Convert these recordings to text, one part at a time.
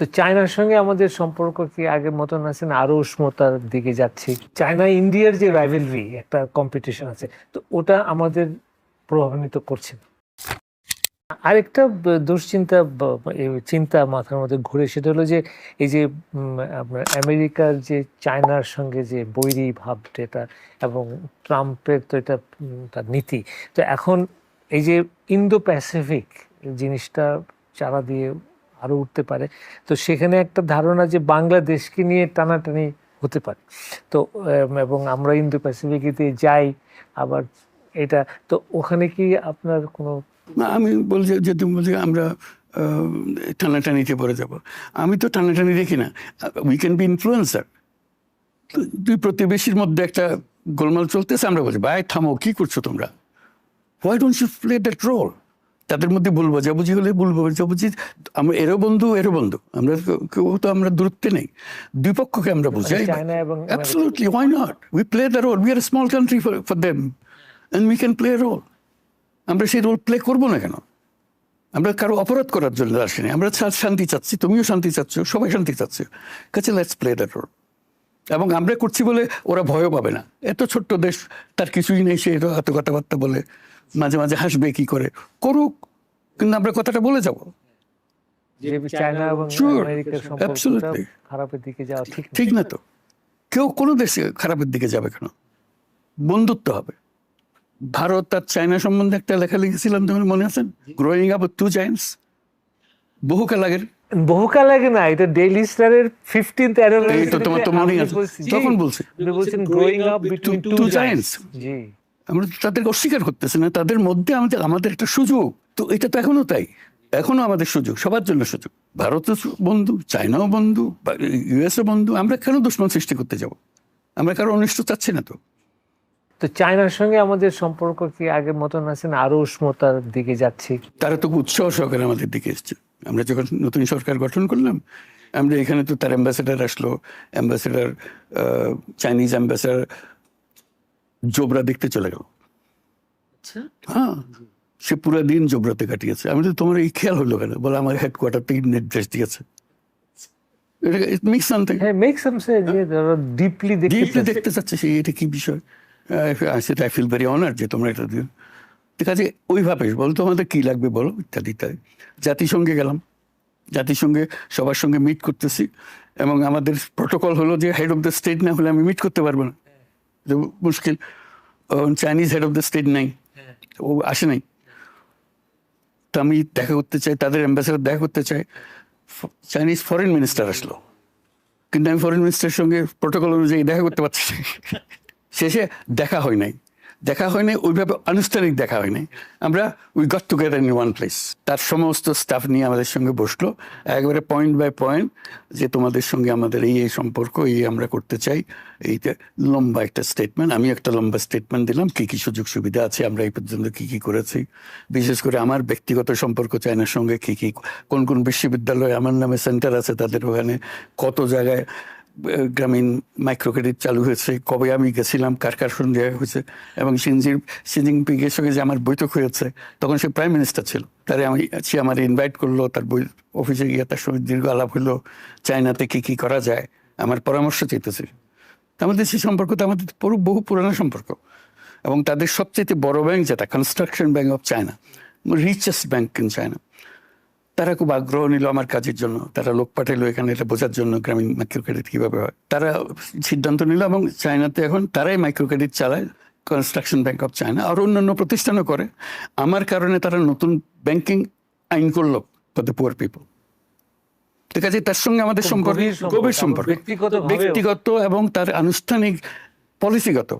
তো চায়নার সঙ্গে আমাদের সম্পর্ক কি আগের মতন আছে না? আরও উষ্ণতার দিকে যাচ্ছে। চায়না, ইন্ডিয়ার যে রাইভেলরি একটা কম্পিটিশন আছে, তো ওটা আমাদের প্রভাবিত করছে। আরেকটা দুশ্চিন্তা চিন্তা মাথার মধ্যে ঘুরে, সেটা হলো যে, এই যে আপনার আমেরিকার যে চায়নার সঙ্গে যে বৈরী ভাব, যেটা, এবং ট্রাম্পের তো এটা তার নীতি, তো এখন এই যে ইন্দো প্যাসিফিক জিনিসটা চারা দিয়ে আরও উঠতে পারে। তো সেখানে একটা ধারণা যে বাংলাদেশকে নিয়ে টানাটানি হতে পারে। তো এবং আমরা ইন্দো প্যাসিফিকেতে যাই, আবার এটা, তো ওখানে কি আপনার কোনো না, আমি বলছি যে তুমি বলছি আমরা টানাটানিতে পড়ে যাব। আমি তো টানাটানি দেখি না। উই ক্যান বি ইনফ্লুয়েন্সার দুই প্রতিবেশীর মধ্যে একটা গোলমাল চলতেছে, আমরা বলছি, ভাই, থামো, কি করছ তোমরা? Why don't you play that role তাদের মধ্যে ভুল বোঝাবুঝি হলে ভুল বোঝাবুঝি আমরা এরও বন্ধু এরও বন্ধু। আমরা কেউ তো আমরা দূরত্বে নেই। দুই পক্ষকে আমরা বুঝাই? We play the role. We are a small country for, for them, and we can play a role. আমরা সেই রোল প্লে করব না কেন? আমরা কারও অপরাধ করার জন্য আসিনি। আমরা শান্তি চাচ্ছি তুমিও শান্তি চাচ্ছ সবাই শান্তি চাচ্ছে। কাছে লেটস প্লে দ্যাট রোল এবং আমরা করছি বলে ওরা ভয়ও পাবে না। এত ছোট্ট দেশ তার কিছুই নেই সে এত কথাবার্তা বলে। মাঝে মাঝে হাসবে কি করে? করুক কিন্তু আমরা কথাটা বলে যাব। ঠিক না। তো। কেউ কোনো দেশে খারাপের দিকে যাবে কেন? বন্ধুত্ব হবে। ভারত আর চায়না সম্বন্ধে একটা লেখা লিখেছিলাম তোমার মনে আছেন গ্রোয়িং আপ টু জায়েন্টস বহুকাল আগের। বহুকাল আগে না এটা ডেইলি স্টারের ফিফটিন্থ এই তো তোমার তো মনেই আছে। তখন বলছি। বলছেন growing up between two giants. জি। আমরা তাদেরকে অস্বীকার করতেছি না তাদের মধ্যে আমাদের আমাদের একটা সুযোগ। তো এটা তো এখনও তাই। এখনও আমাদের সুযোগ সবার জন্য সুযোগ। ভারতও বন্ধু চায়নাও বন্ধু ইউএসও বন্ধু আমরা কেন দুশ্মন সৃষ্টি করতে যাব? আমরা কারও অনিষ্ট চাচ্ছি না তো। তো চায়নার সঙ্গে আমাদের সম্পর্ক কি আগের মতন আছে না? আরও উষ্ণতার দিকে যাচ্ছে? তারা তো উৎসাহ সহকারে আমাদের দিকে এসছে। আমরা যখন নতুন সরকার গঠন করলাম আমরা এখানে তো তার অ্যাম্বাসেডার আসলো অ্যাম্বাসেডার চাইনিজ অ্যাম্বাসেডার জোবরা দেখতে চলে গেল। হ্যাঁ সে পুরো দিন জোবরাতে কাটিয়েছে। আমি তো তোমার এই খেয়াল হলো কেন? বলে আমার হেডকোয়ার্টার থেকে নির্দেশ দিয়েছে। ইট মিক্স সামথিং হ্যাঁ মেক সাম সেন্স যে ডিপলি দেখতে ডিপলি চাচ্ছে। দেখতে চাচ্ছে সেই এটা কি বিষয়? সেটা আই ফিল ভেরি অনার যে তোমরা এটা দিও। ঠিক আছে ওইভাবে বলো তোমাদের কী লাগবে বলো ইত্যাদি ইত্যাদি। জাতিসংঘে গেলাম। জাতিসংঘে সবার সঙ্গে মিট করতেছি। এবং আমাদের প্রোটোকল হলো যে হেড অফ দ্য স্টেট না হলে আমি মিট করতে পারব না। মুশকিল Chinese head of the state নাই ও আসে নাই তো আমি দেখা করতে চাই তাদের অ্যাম্বাসেডার দেখা করতে চাই চাইনিজ ফরেন মিনিস্টার আসলো কিন্তু আমি ফরেন মিনিস্টারের সঙ্গে প্রোটোকল অনুযায়ী দেখা করতে পারছি শেষে দেখা হয় নাই দেখা হয়নি ওইভাবে আনুষ্ঠানিক দেখা হয়নি আমরা we got together in one place তার সমস্ত স্টাফ নিয়ে আমাদের সঙ্গে বসল। একবারে পয়েন্ট বাই পয়েন্ট যে তোমাদের সঙ্গে আমাদের এই এই সম্পর্ক, এই আমরা করতে চাই, এইটা লম্বা একটা স্টেটমেন্ট আমি একটা লম্বা স্টেটমেন্ট দিলাম, কী কী সুযোগ সুবিধা আছে, আমরা এই পর্যন্ত কী কী করেছি। বিশেষ করে আমার ব্যক্তিগত সম্পর্ক চায়নার সঙ্গে কী কী, কোন কোন বিশ্ববিদ্যালয়ে আমার নামে সেন্টার আছে, তাদের ওখানে কত জায়গায় গ্রামীণ মাইক্রো ক্রেডিট চালু হয়েছে, কবে আমি গেছিলাম, কার কার সঙ্গে হয়েছে, এবং সিনজির, সিনজিং পিংয়ের সঙ্গে যে আমার বৈঠক হয়েছে, তখন সে প্রাইম মিনিস্টার ছিল। তারে আমি, সে আমার ইনভাইট করল, তার বই, অফিসে গিয়ে তার সঙ্গে দীর্ঘ আলাপ হলো, চায়নাতে কী কী করা যায়, আমার পরামর্শ চাইতেছে। তো আমাদের সেই সম্পর্ক তো আমাদের পুরো, বহু পুরানো সম্পর্ক। এবং তাদের সবচেয়ে বড় ব্যাংক যেটা construction bank of China richest bank in China তারা খুব আগ্রহ নিল আমার কাজের জন্য। তারা লোক পাঠালো এখানে এটা বোঝার জন্য গ্রামীণ মাইক্রো ক্রেডিট কীভাবে হয়। তারা সিদ্ধান্ত নিল এবং চায়নাতে এখন তারাই মাইক্রো ক্রেডিট চালায় কনস্ট্রাকশন ব্যাংক অফ চায়না আর অন্যান্য প্রতিষ্ঠানও করে। আমার কারণে তারা নতুন ব্যাংকিং আইন করল ফর দ্য পুয়ার পিপল ঠিক আছে তার সঙ্গে আমাদের সম্পর্ক গভীর সম্পর্ক, ব্যক্তিগতভাবেও। ব্যক্তিগত এবং তার আনুষ্ঠানিক পলিসিগত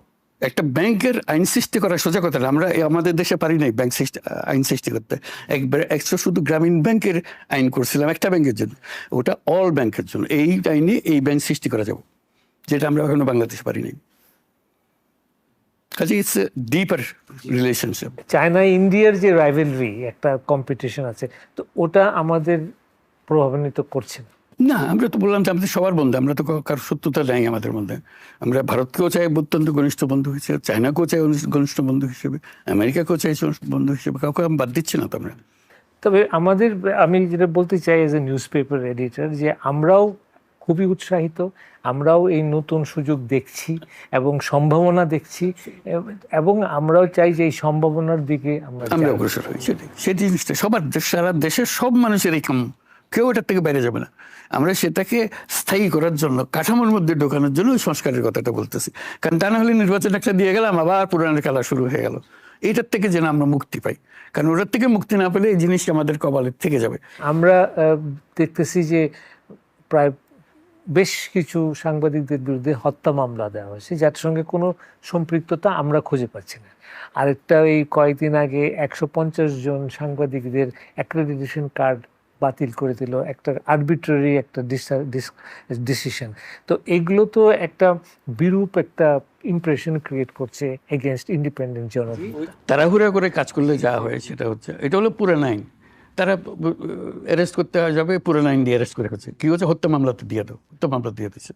একটা ব্যাংকের আইন সৃষ্টি করা সোজা কথা। আমরা আমাদের দেশে পারি নাই ব্যাংক সৃষ্টি, আইন সৃষ্টি করতে। একবার একশো শুধু গ্রামীণ ব্যাংকের আইন করছিলাম একটা ব্যাংকের জন্য, ওটা অল ব্যাংকের জন্য। এই আইনে এই ব্যাংক সৃষ্টি করা যাব, যেটা আমরা এখনও বাংলাদেশে পারি নাই। কাজে ইটস ডিপার রিলেশনশিপ চায়না ইন্ডিয়ার যে রাইভেলরি একটা কম্পিটিশন আছে, তো ওটা আমাদের প্রভাবান্বিত করছে না। না আমরা তো বললাম যে আমাদের সবার বন্ধু আমরা তো কারো- কারোর শত্রুতা নাই আমাদের মধ্যে। আমরা ভারতকেও চাই অত্যন্ত ঘনিষ্ঠ বন্ধু হিসেবে চায়নাকেও চাই ঘনিষ্ঠ- বন্ধু হিসেবে আমেরিকাকেও চাই বন্ধু হিসেবে কাউকে আমি বাদ দিচ্ছি না তো আমরা। তবে আমাদের আমি যেটা বলতে চাই as a newspaper editor যে আমরাও খুবই উৎসাহিত আমরাও এই নতুন সুযোগ দেখছি এবং সম্ভাবনা দেখছি এবং আমরাও চাই যে এই সম্ভাবনার দিকে আমরা অগ্রসর হই সেই জিনিসটা সবার সারা দেশের সব মানুষের এই কাম কেউ এটার থেকে বাইরে যাবে না। আমরা সেটাকে স্থায়ী করার জন্য, কাঠামোর মধ্যে ঢোকানোর জন্য ওই সংস্কারের কথাটা বলতেছি। কারণ তা না হলে নির্বাচন একটা দিয়ে গেলাম, আবার পুরানের খেলা শুরু হয়ে গেল। এইটার থেকে যেন আমরা মুক্তি পাই। কারণ ওটার থেকে মুক্তি না পেলে এই জিনিসটা আমাদের কপালের থেকে যাবে। আমরা দেখতেছি যে প্রায় বেশ কিছু সাংবাদিকদের বিরুদ্ধে হত্যা মামলা দেওয়া হয়েছে, যার সঙ্গে কোনো সম্পৃক্ততা আমরা খুঁজে পাচ্ছি না। আরেকটা, এই কয়েকদিন আগে একশো পঞ্চাশ জন সাংবাদিকদের অ্যাক্রেডিটেশন কার্ড বাতিল করে দিল একটা আরবিট্রারি একটা ডিসিশন তো এগুলো তো একটা বিরূপ একটা ইমপ্রেশন ক্রিয়েট করছে এগেনস্ট ইন্ডিপেন্ডেন্ট জার্নাল তাড়াহুড়া করে কাজ করলে যা হয় সেটা হচ্ছে এটা হলো পুরান আইন তারা অ্যারেস্ট করতে যাবে পুরান আইন দিয়ে অ্যারেস্ট করে হচ্ছে কি হচ্ছে হত্যা মামলাতে দিয়ে দেবো হত্যা মামলা দিয়ে দিচ্ছে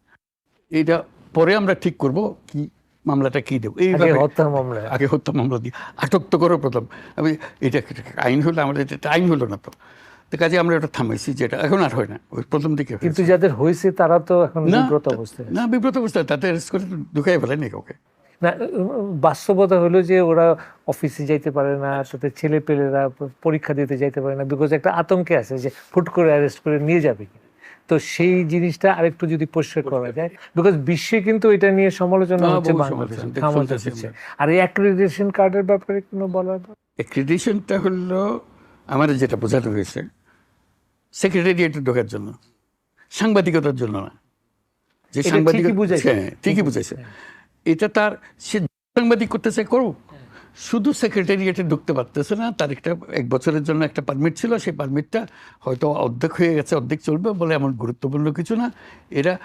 এইটা পরে আমরা ঠিক করব কি মামলাটা কি দেবো। এই হত্যা মামলা। আগে হত্যা মামলা দিয়ে আটক তো করো প্রথম। আমি এটা আইন হলো আমাদের এটা আইন হলো না তো। তো কাজে আমরা ওটা থামাইছি যেটা এখন আর হয় না ওই প্রথম দিকে কিন্তু যাদের হয়েছে তারা তো এখন বিব্রত অবস্থায় না বিব্রত অবস্থায় অ্যারেস্ট করে ঢুকাই ফেলেনি কাউকে। না বাস্তবতা হলো যে ওরা অফিসে যাইতে পারে না সাথে ছেলে পেলেরা পরীক্ষা দিতে যাইতে পারে না বিকজ একটা আতঙ্কে আছে যে ফুট করে অ্যারেস্ট করে নিয়ে যাবে তো সেই জিনিসটা আরেকটু যদি পরিষ্কার করা যায় বিকজ বিশ্বে কিন্তু এটা নিয়ে সমালোচনা হ্যাঁ, হচ্ছে বাংলাদেশে। আর এই অ্যাক্রেডিটেশন কার্ডের ব্যাপারে কোনো বলার? অ্যাক্রিডিশনটা হলো আমার যেটা বোঝানো হয়েছে সেক্রেটারিয়েটে ঢোকার জন্য। সাংবাদিকতার জন্য না। যে এটা সাংবাদিক ঠিকই বুঝাইছে। হ্যাঁ ঠিকই বুঝাইছে। এটা তার সে সাংবাদিক করতে চায় করুক। শুধু সেক্রেটারিয়েটে ঢুকতে পারতেছে না। তার একটা এক বছরের জন্য একটা পারমিট ছিল। সেই পারমিটটা হয়তো অর্ধেক হয়ে গেছে অর্ধেক চলবে বলে এমন গুরুত্বপূর্ণ কিছু না। এরা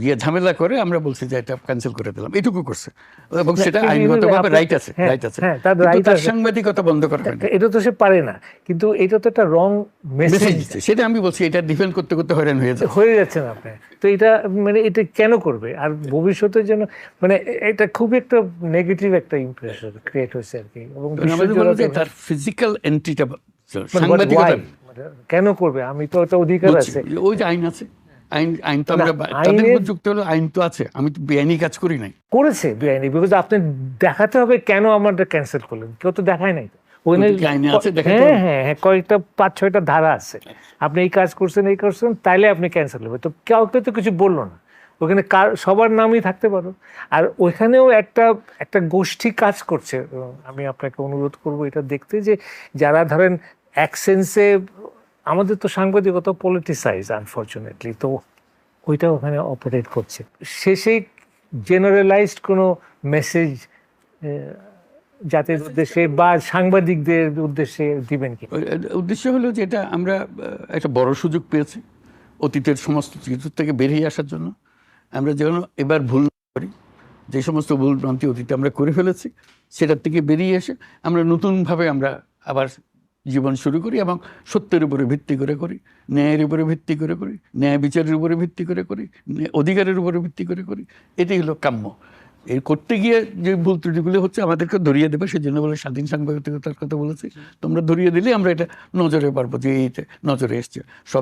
গিয়ে ঝামেলা করে আমরা বলছি যে এটা ক্যান্সেল করে দিলাম। এটুকু করছে। এবং সেটা আইনগতভাবে রাইট আছে হ্যাঁ, রাইট আছে। হ্যাঁ, তার right আছে। সাংবাদিকতা বন্ধ করা এটা তো সে পারে না কিন্তু এটা তো একটা রং মেসেজ সেটা আমি বলছি এটা ডিফেন্ড করতে করতে হয়রান হয়ে যায় হয়ে যাচ্ছেন আপনি। তো এটা মানে এটা কেন করবে? আর ভবিষ্যতের জন্য মানে এটা খুব একটা নেগেটিভ একটা ইমপ্রেশন ক্রিয়েট হয়েছে আর কি। এবং তার ফিজিক্যাল এন্ট্রিটা সাংবাদিকতা মানে কেন করবে? আমি তো একটা অধিকার আছে। ওই যে আইন আছে। আইন আইন তো আমরা তাদের যুক্ত হলো আইন তো আছে। আমি তো বেআইনি কাজ করি নাই। করেছে বেআইনি বিকজ আপনি দেখাতে হবে কেন আমারটা ক্যান্সেল করলেন। কেউ তো দেখায় নাই। হ্যাঁ হ্যাঁ হ্যাঁ কয়েকটা পাঁচ ছয়টা ধারা আছে। আপনি এই কাজ করছেন এই করছেন তাইলে আপনি ক্যান্সেল হবে। তো কাউকে তো কিছু বলল না। ওখানে কার সবার নামই থাকতে পারো। আর ওইখানেও একটা একটা গোষ্ঠী কাজ করছে। আমি আপনাকে অনুরোধ করব এটা দেখতে যে যারা ধরেন এক সেন্সে আমাদের তো সাংবাদিকতা পলিটিসাইজ আনফর্চুনেটলি তো ওইটা ওখানে অপারেট করছে। শেষে জেনারেলাইজড কোনো মেসেজ জাতির উদ্দেশ্যে বা সাংবাদিকদের উদ্দেশ্যে দিবেন কি? উদ্দেশ্য হলো যে এটা আমরা একটা বড় সুযোগ পেয়েছি অতীতের সমস্ত কিছু থেকে বেরিয়ে আসার জন্য। আমরা যেন এবার ভুল করি, যে সমস্ত ভুল ভ্রান্তি অতীতে আমরা করে ফেলেছি, সেটার থেকে বেরিয়ে এসে আমরা নতুনভাবে আমরা আবার জীবন শুরু করি এবং সত্যের উপরে ভিত্তি করে করি, ন্যায়ের উপরে ভিত্তি করে করি, ন্যায় বিচারের উপরে ভিত্তি করে করি অধিকারের উপরে ভিত্তি করে করি। এটাই হলো কাম্য। এর করতে গিয়ে যে ভুল ত্রুটিগুলো হচ্ছে, আমাদেরকে ধরিয়ে দেবে। সেজন্য বলে স্বাধীন সাংবাদিকতার কথা বলেছি। তোমরা ধরিয়ে দিলে আমরা এটা নজরে পারব যে এইটা নজরে এসছে। সব